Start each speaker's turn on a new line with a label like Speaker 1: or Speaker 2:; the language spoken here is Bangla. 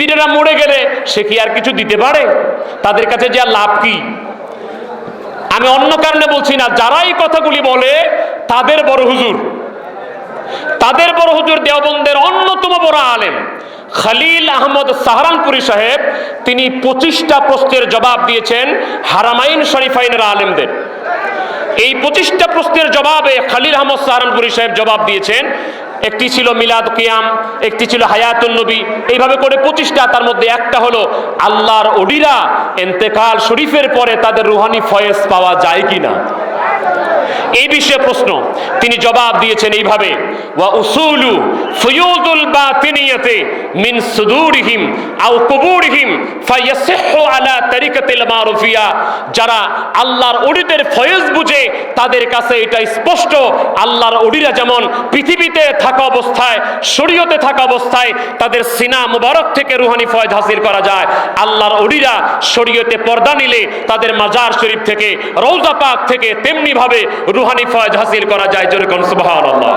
Speaker 1: পীরেরা মরে গেলে সে কি আর কিছু দিতে পারে? তাদের কাছে যে আর লাভ কি? আমি অন্য কারণে বলছি না যারা এই কথাগুলি বলে, তাদের বড় হুজুর। তাদের বড় হুজুর দেওবন্দের অন্যতম বড় আলেম, খালিল আহমদ সাহারানপুরি সাহেব, তিনি পঁচিশটা প্রশ্নের জবাব দিয়েছেন হারামাইন শরীফাইনের আলেমদের। এই পঁচিশটা প্রশ্নের জবাবে খালিল আহমদ সাহারানপুরি সাহেব জবাব দিয়েছেন একটি ছিল মিলাদ কিয়াম, একটি ছিল হায়াতুল নবী। এইভাবে করে পঁচিশটা, তার মধ্যে একটা হলো আল্লাহর ওডিরা এন্তেকাল শরীফের পরে তাদের রুহানি ফয়েজ পাওয়া যায় কি না এই বিষয়ে প্রশ্ন। তিনি জবাব দিয়েছেন এইভাবে, ওয়া উসুলু ফুয়ুদুল বাতিনিয়াতে যারা আল্লাহর ওলিদের ফয়েজ বুঝে তাদের কাছে এটা স্পষ্ট, আল্লাহর যেমন পৃথিবীতে থাকা অবস্থায়, শরীয়তে থাকা অবস্থায় তাদের সিনা মুবারক থেকে রুহানি ফয়েজ হাসিল করা যায়। আল্লাহর ওলিরা শরীয়তে পর্দা নিলে তাদের মাজার শরীফ থেকে রৌজা পাক থেকে তেমনি ভাবে রুহানি ফয়েজ হাসিল করা যায়। যেরকম সুবহানাল্লাহ।